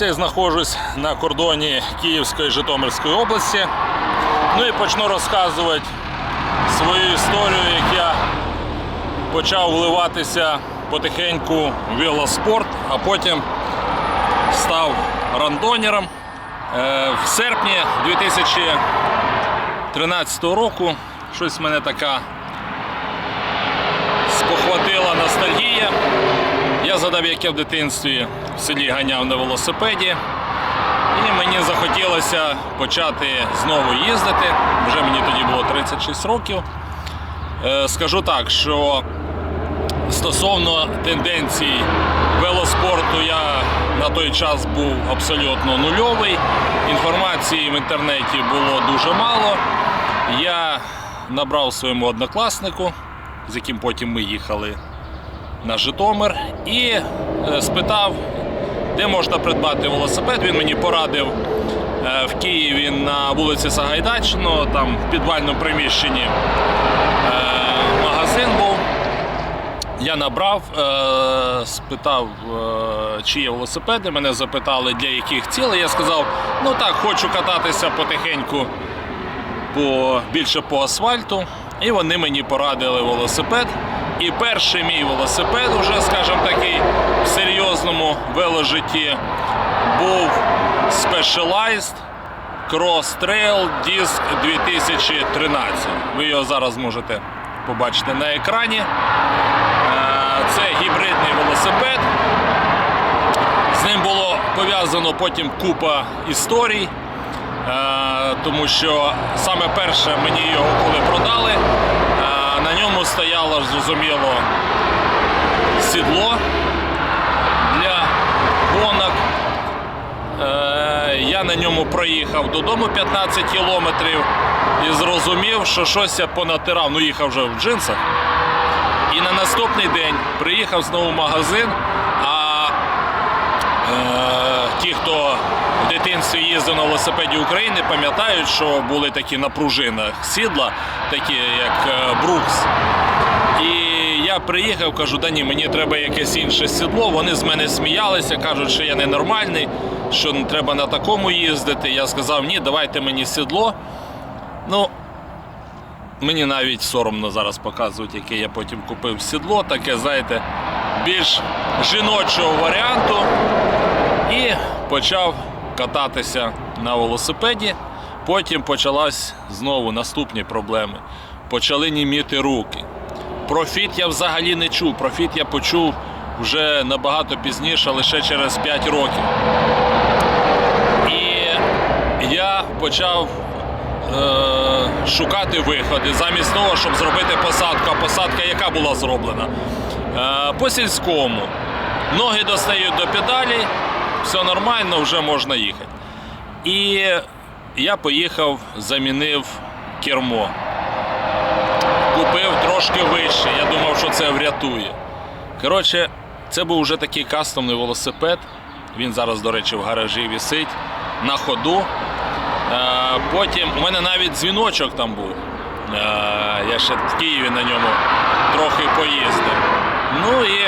Я і знаходжусь на кордоні Київської Житомирської області. Ну і почну розказувати свою історію, як я почав вливатися потихеньку в велоспорт, а потім став рандонером. Е, В серпні 2013 року щось мене така спохватила ностальгія. Я задав, як я в дитинстві в селі ганяв на велосипеді. І мені захотілося почати знову їздити. Вже мені тоді було 36 років. Е, Скажу так, що стосовно тенденцій велоспорту я на той час був абсолютно нульовий. Інформації в інтернеті було дуже мало. Я набрав своєму однокласнику, з яким потім ми їхали на Житомир, і е, спитав, де можна придбати велосипед. Він мені порадив е, в Києві на вулиці Сагайдачного, там в підвальному приміщенні е, магазин був. Я набрав, спитав, чи є велосипеди. Мене запитали, для яких цілей. Я сказав, ну так, хочу кататися потихеньку по, більше по асфальту. І вони мені порадили велосипед. І перший мій велосипед, уже, скажімо такий, в серйозному веложитті був Specialized Cross Trail Disc 2013. Ви його зараз можете побачити на екрані. Е, Це гібридний велосипед. З ним було пов'язано потім купа історій, е, тому що саме перше мені його коли продали, ньому стояло зрозуміло сідло для гонок. Е, Я на ньому проїхав додому 15 кілометрів і зрозумів, що щось я понатирав. Ну, їхав вже в джинсах. І на наступний день приїхав знову в магазин. А е, ті, хто дитинстві їздив на велосипеді України, пам'ятають, що були такі на пружинах сідла, такі як е, Брукс. І я приїхав, кажу, да ні, мені треба якесь інше сідло. Вони з мене сміялися, кажуть, що я ненормальний, що не треба на такому їздити. Я сказав, ні, давайте мені сідло. Ну, Мені навіть соромно зараз показувати, яке я потім купив сідло, таке, знаєте, більш жіночого варіанту. І почав кататися на велосипеді. Потім почалась знову наступні проблеми. Почали німіти руки. Профіт я взагалі не чув. Профіт я почув вже набагато пізніше, лише через 5 років. І я почав е, шукати виходи замість того, щоб зробити посадку. А посадка яка була зроблена? Е, по сільському. Ноги достають до педалі, все нормально, вже можна їхати. І я поїхав, замінив кермо. Купив трошки вище. Я думав, що це врятує. Коротше, це був вже такий кастомний велосипед. Він зараз, до речі, в гаражі висить на ходу. Е, Потім у мене навіть дзвіночок там був. Е, Я ще в Києві на ньому трохи поїздив. Ну і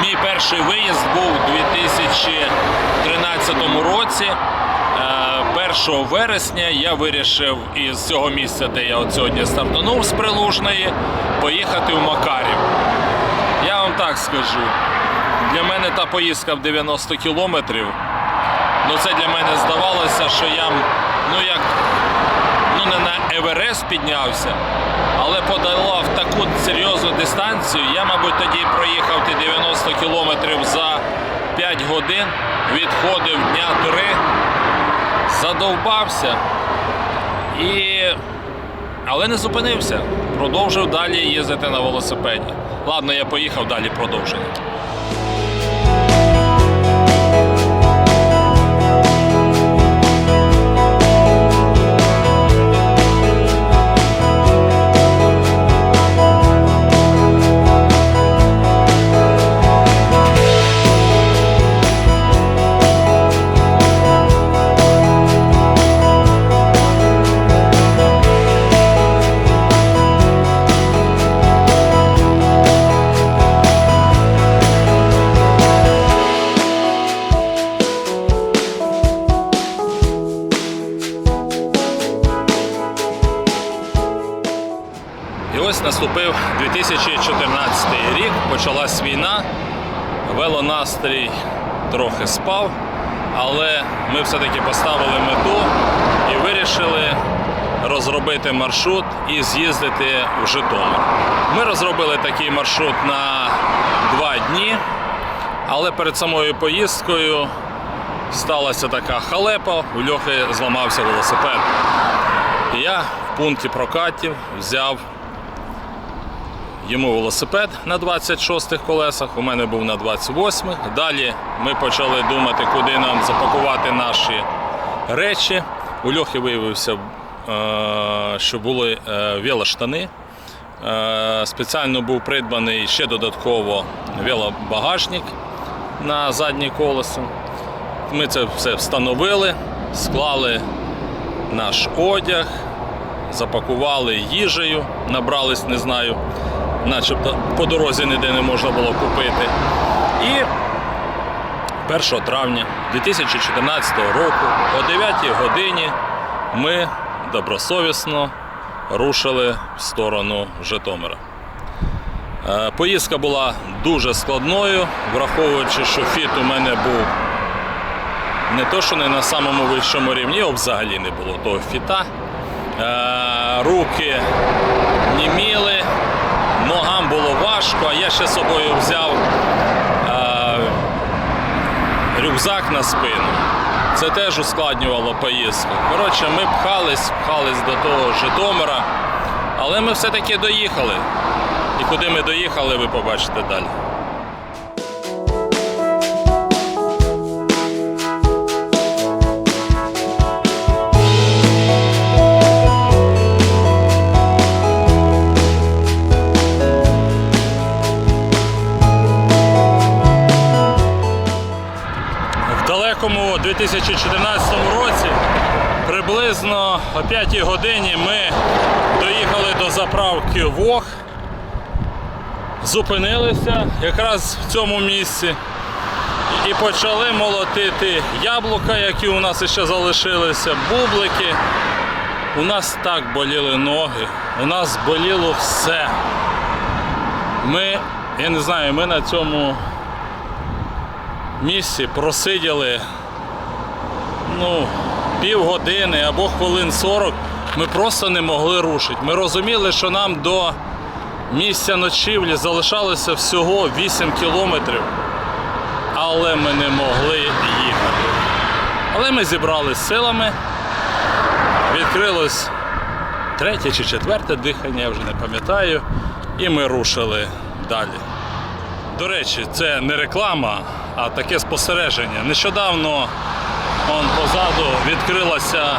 мій перший виїзд був у 2013 році. Е, 1 вересня я вирішив із цього місця, де я от сьогодні стартанув з Прилужної, поїхати в Макарів. Я вам так скажу. Для мене та поїздка в 90 кілометрів. Ну це для мене здавалося, що я ну як не на Еверест піднявся, але подолав таку серйозну дистанцію. Я, мабуть, тоді проїхав ті 90 кілометрів за 5 годин, відходив дня 3, задовбався і. Але не зупинився. Продовжив далі їздити на велосипеді. Ладно, я поїхав далі продовження. Трохи спав, але ми все-таки поставили мету і вирішили розробити маршрут і з'їздити в Житомир. Ми розробили такий маршрут на два дні, але перед самою поїздкою сталася така халепа, у Льохи зламався велосипед. І я в пункті прокатів взяв йому велосипед на 26 колесах, у мене був на 28-х. Далі ми почали думати, куди нам запакувати наші речі. У Льохи виявився, е, що були е, велоштани. Е, Спеціально був придбаний ще додатково велобагажник на заднє колесо. Ми це все встановили, склали наш одяг, запакували їжею, набрались, не знаю, начебто по дорозі ніде не можна було купити. І 1 травня 2014 року о 9 годині ми добросовісно рушили в сторону Житомира. Е, Поїздка була дуже складною, враховуючи, що фіт у мене був не то, що не на самому вищому рівні, його взагалі не було того фіта. Е, руки німіли, ногам було важко, а я ще з собою взяв е, рюкзак на спину. Це теж ускладнювало поїздку. Коротше, ми пхались, пхались до того Житомира, але ми все-таки доїхали. І куди ми доїхали, ви побачите далі. 2014 році, приблизно о 5 годині, ми доїхали до заправки ВОГ, зупинилися якраз в цьому місці і почали молотити яблука, які у нас ще залишилися, бублики. У нас так боліли ноги, у нас боліло все. Ми, я не знаю, ми на цьому місці просиділи ну, півгодини або хвилин 40. Ми просто не могли рушити. Ми розуміли, що нам до місця ночівлі залишалося всього 8 кілометрів, але ми не могли їхати. Але ми зібрались силами, відкрилось третє чи четверте дихання, я вже не пам'ятаю, і ми рушили далі. До речі, це не реклама, а таке спостереження. Нещодавно он позаду відкрилася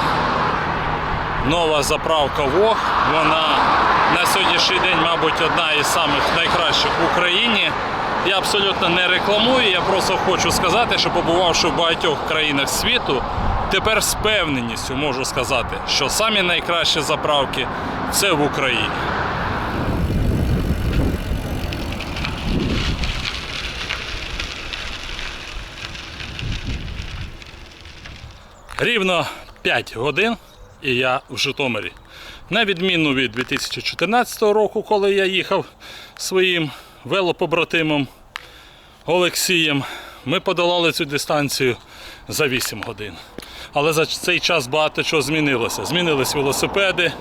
нова заправка ВОГ. Вона на сьогоднішній день, мабуть, одна із самих найкращих в Україні. Я абсолютно не рекламую, я просто хочу сказати, що побувавши в багатьох країнах світу, тепер з певненістю можу сказати, що самі найкращі заправки це в Україні. Рівно 5 годин і я в Житомирі. На відміну від 2014 року, коли я їхав своїм велопобратимом Олексієм, ми подолали цю дистанцію за 8 годин. Але за цей час багато чого змінилося. Змінились велосипеди,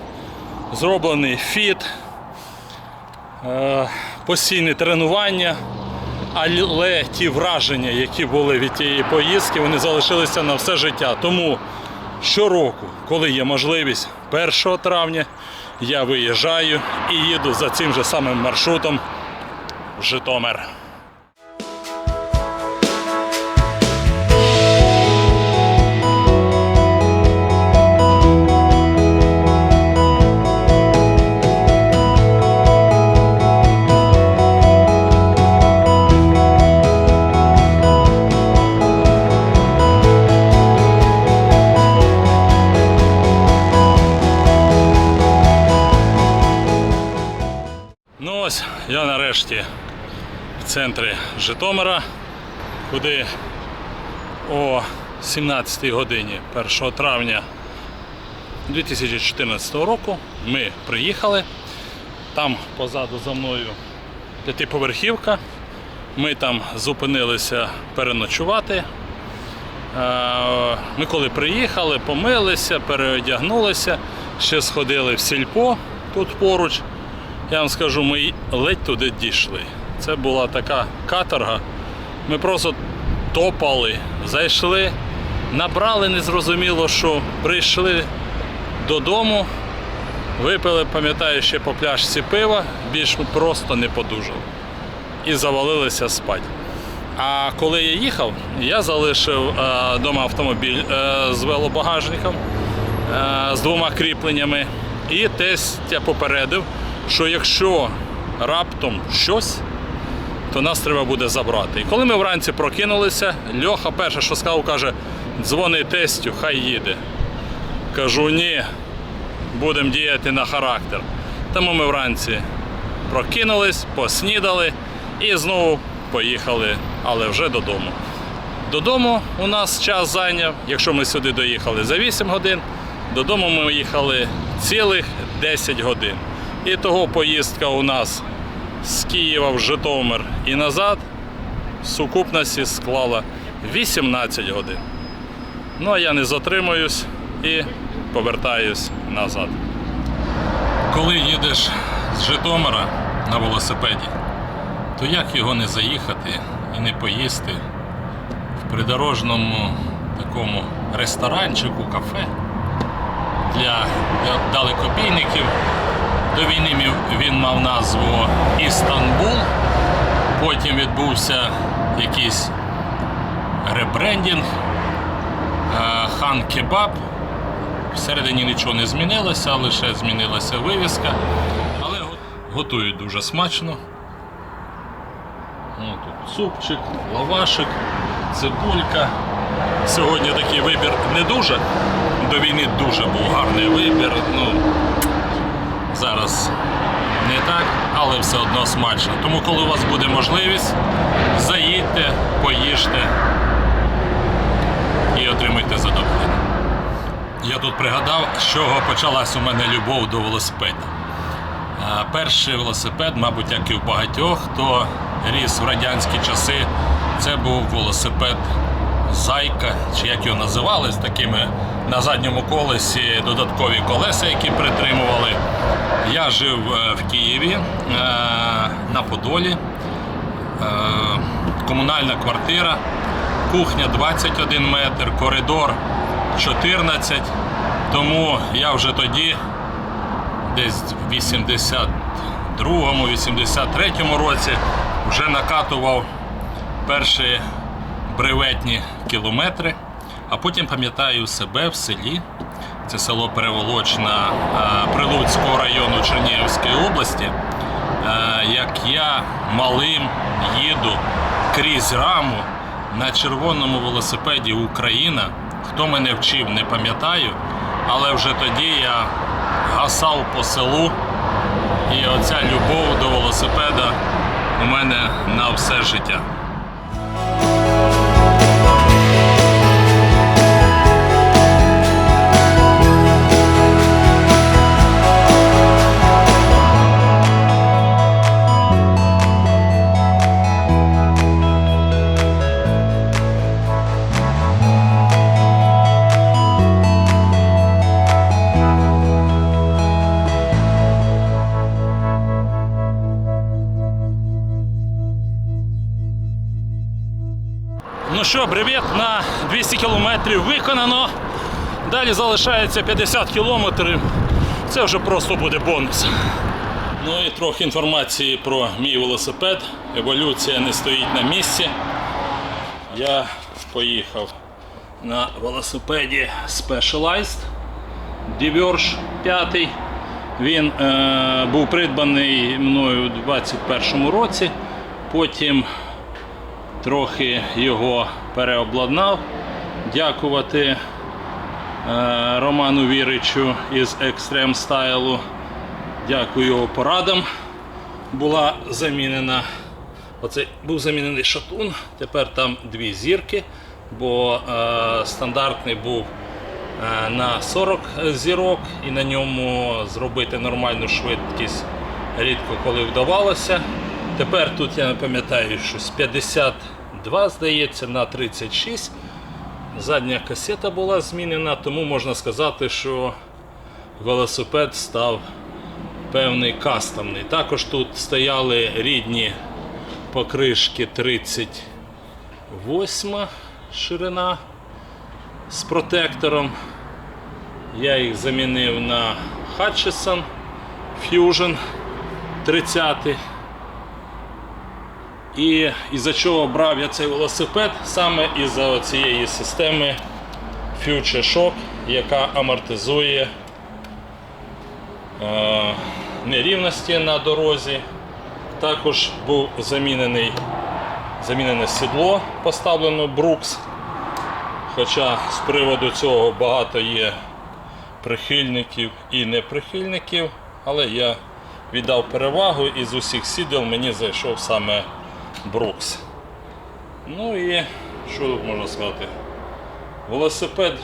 зроблений фіт, е, постійне тренування. Але ті враження, які були від тієї поїздки, вони залишилися на все життя. Тому щороку, коли є можливість, 1 травня я виїжджаю і їду за цим же самим маршрутом в Житомир. Нарешті в центрі Житомира, куди о 17 годині 1 травня 2014 року ми приїхали. Там позаду за мною п'ятиповерхівка. Ми там зупинилися переночувати. Е, Ми коли приїхали, помилися, переодягнулися, ще сходили в сільпо тут поруч. Я вам скажу, ми ледь туди дійшли. Це була така каторга. Ми просто топали, зайшли, набрали незрозуміло, що прийшли додому, випили, пам'ятаю, ще по пляшці пива, більш просто не подужали. І завалилися спати. А коли я їхав, я залишив вдома автомобіль е, з велобагажником, е, з двома кріпленнями. І тесть попередив, що якщо раптом щось, то нас треба буде забрати. І коли ми вранці прокинулися, Льоха перше, що сказав, каже, дзвони тестю, хай їде. Кажу, ні, будемо діяти на характер. Тому ми вранці прокинулись, поснідали і знову поїхали, але вже додому. Додому у нас час зайняв, якщо ми сюди доїхали за 8 годин, додому ми їхали цілих 10 годин. І того поїздка у нас з Києва в Житомир і назад в сукупності склала 18 годин. Ну а я не затримуюсь і повертаюсь назад. Коли їдеш з Житомира на велосипеді, то як його не заїхати і не поїсти в придорожному такому ресторанчику, кафе для для далекобійників. До війни він мав назву Істанбул. Потім відбувся якийсь ребрендінг, е, хан кебаб. Всередині нічого не змінилося, лише змінилася вивіска. Але го- готують дуже смачно. Ну, тут супчик, лавашик, цибулька. Сьогодні такий вибір не дуже. До війни дуже був гарний вибір. Ну, зараз не так, але все одно смачно. Тому, коли у вас буде можливість, заїдьте, поїжте і отримуйте задоволення. Я тут пригадав, з чого почалась у мене любов до велосипеда. Перший велосипед, мабуть, як і в багатьох, хто ріс в радянські часи, це був велосипед Зайка, чи як його називали, з такими на задньому колесі додаткові колеса, які притримували. Я жив е, в Києві е, на Подолі. Е, Комунальна квартира, кухня 21 метр, коридор 14. Тому я вже тоді десь в 82-му, 83-му році вже накатував перші бреветні кілометри, а потім пам'ятаю себе в селі. Це село Переволочна е, Прилуцького району Чернігівської області. е, Як я малим їду крізь раму на червоному велосипеді Україна. Хто мене вчив, не пам'ятаю, але вже тоді я гасав по селу, і оця любов до велосипеда у мене на все життя. Ну що, бревет на 200 кілометрів виконано. Далі залишається 50 кілометрів. Це вже просто буде бонус. Ну і трохи інформації про мій велосипед. Еволюція не стоїть на місці. Я поїхав на велосипеді Specialized Diverge 5. Він е, був придбаний мною у 2021 році. Потім трохи його переобладнав. Дякувати е, Роману Віричу із Extreme Style. Дякую його порадам. Була замінена. Оце був замінений шатун. Тепер там дві зірки, бо е, стандартний був е, на 40 зірок і на ньому зробити нормальну швидкість рідко коли вдавалося. Тепер тут я не пам'ятаю, щось 52, здається, на 36. Задня касета була змінена, тому можна сказати, що велосипед став певний кастомний. Також тут стояли рідні покришки 38 ширина з протектором. Я їх замінив на Hutchison Fusion 30. І із-за чого брав я цей велосипед? Саме із-за цієї системи Future Shock, яка амортизує е, нерівності на дорозі. Також був замінений, замінене сідло, поставлено Brooks. Хоча з приводу цього багато є прихильників і неприхильників, але я віддав перевагу і з усіх сідел мені зайшов саме Брукс. Ну і що тут можна сказати? Велосипед,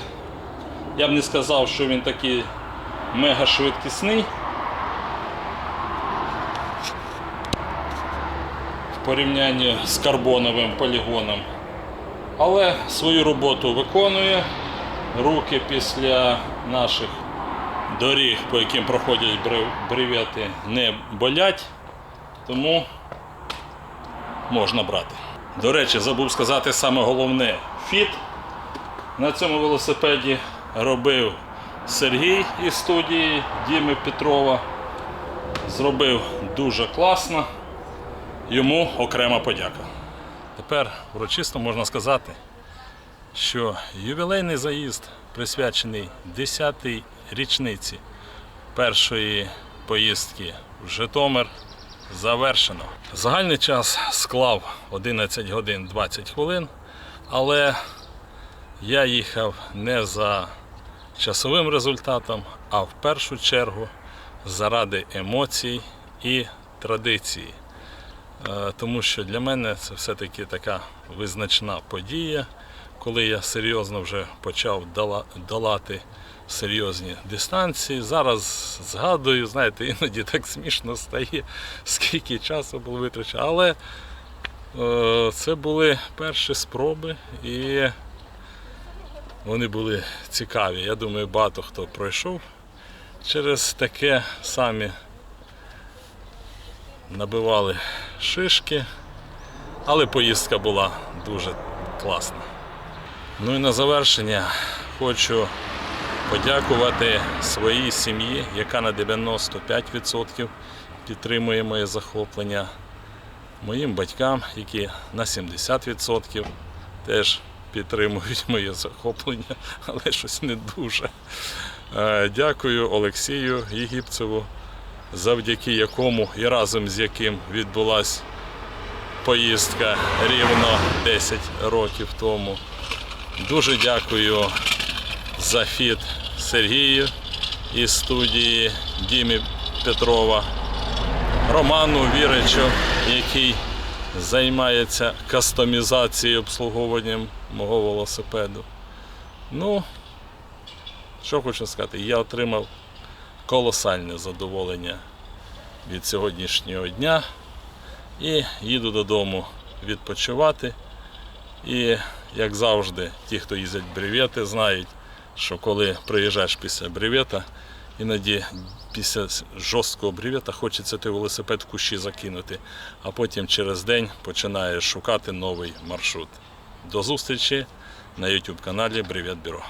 я б не сказав, що він такий мега швидкісний. В порівнянні з карбоновим полігоном. Але свою роботу виконує. Руки після наших доріг, по яким проходять брев- бревети, не болять, тому можна брати. До речі, забув сказати саме головне. Фіт на цьому велосипеді робив Сергій із студії Діми Петрова. Зробив дуже класно. Йому окрема подяка. Тепер урочисто можна сказати, що ювілейний заїзд присвячений 10-й річниці першої поїздки в Житомир завершено. Загальний час склав 11 годин 20 хвилин, але я їхав не за часовим результатом, а в першу чергу заради емоцій і традиції. Е, Тому що для мене це все-таки така визначна подія, коли я серйозно вже почав долати серйозні дистанції. Зараз згадую, знаєте, іноді так смішно стає, скільки часу було витрачено. Але е, це були перші спроби і вони були цікаві. Я думаю, багато хто пройшов через таке самі набивали шишки, але поїздка була дуже класна. Ну і на завершення хочу подякувати своїй сім'ї, яка на 95% підтримує моє захоплення, моїм батькам, які на 70% теж підтримують моє захоплення, але щось не дуже. Е, Дякую Олексію Єгипцеву, завдяки якому і разом з яким відбулася поїздка рівно 10 років тому. Дуже дякую за фіт Сергію із студії Дімі Петрова, Роману Віричу, який займається кастомізацією обслуговуванням мого велосипеду. Ну, що хочу сказати, я отримав колосальне задоволення від сьогоднішнього дня і їду додому відпочивати. І як завжди, ті, хто їздять бревети, знають, що коли приїжджаєш після бревета, іноді після жорсткого бревета хочеться той велосипед в кущі закинути, а потім через день починаєш шукати новий маршрут. До зустрічі на YouTube каналі Бревет Бюро.